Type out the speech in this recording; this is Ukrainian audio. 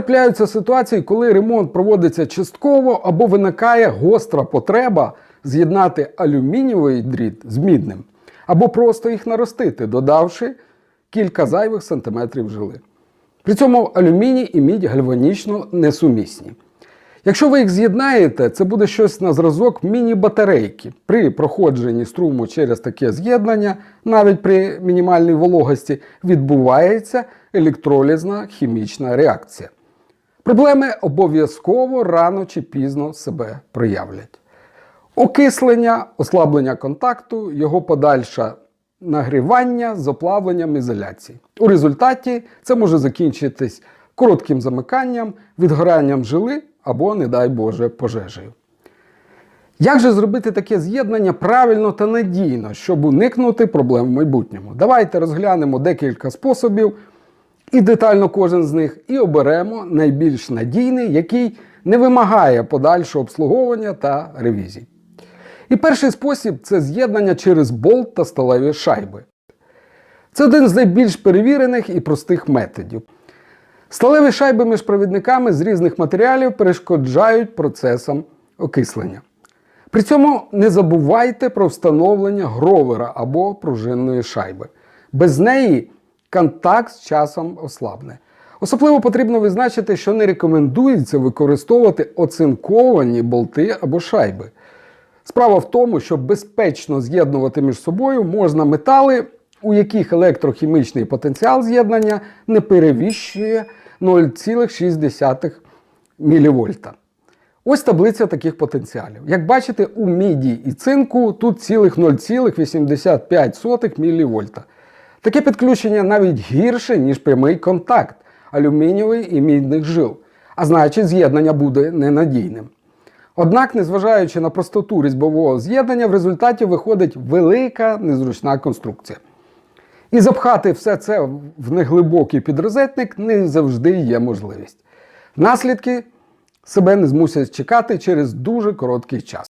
Трапляються ситуації, коли ремонт проводиться частково або виникає гостра потреба з'єднати алюмінієвий дріт з мідним, або просто їх наростити, додавши кілька зайвих сантиметрів жили. При цьому алюміній і мідь гальванічно несумісні. Якщо ви їх з'єднаєте, це буде щось на зразок міні-батарейки. При проходженні струму через таке з'єднання, навіть при мінімальній вологості, відбувається електролізна хімічна реакція. Проблеми обов'язково рано чи пізно себе проявлять. Окислення, ослаблення контакту, його подальше нагрівання з оплавленням ізоляції. У результаті це може закінчитись коротким замиканням, відгоранням жили або, не дай Боже, пожежею. Як же зробити таке з'єднання правильно та надійно, щоб уникнути проблем в майбутньому? Давайте розглянемо декілька способів і детально кожен з них, і оберемо найбільш надійний, який не вимагає подальшого обслуговування та ревізій. І перший спосіб це з'єднання через болт та сталеві шайби. Це один з найбільш перевірених і простих методів. Сталеві шайби між провідниками з різних матеріалів перешкоджають процесам окислення. При цьому не забувайте про встановлення гровера або пружинної шайби. Без неї контакт з часом ослабне. Особливо потрібно визначити, що не рекомендується використовувати оцинковані болти або шайби. Справа в тому, що безпечно з'єднувати між собою можна метали, у яких електрохімічний потенціал з'єднання не перевищує 0,6 мВ. Ось таблиця таких потенціалів. Як бачите, у міді і цинку тут цілих 0,85 мВ. Таке підключення навіть гірше, ніж прямий контакт алюмінієвий і мідних жил, а значить з'єднання буде ненадійним. Однак, незважаючи на простоту різьбового з'єднання, в результаті виходить велика незручна конструкція. І запхати все це в неглибокий підрозетник не завжди є можливість. Наслідки себе не змусять чекати через дуже короткий час.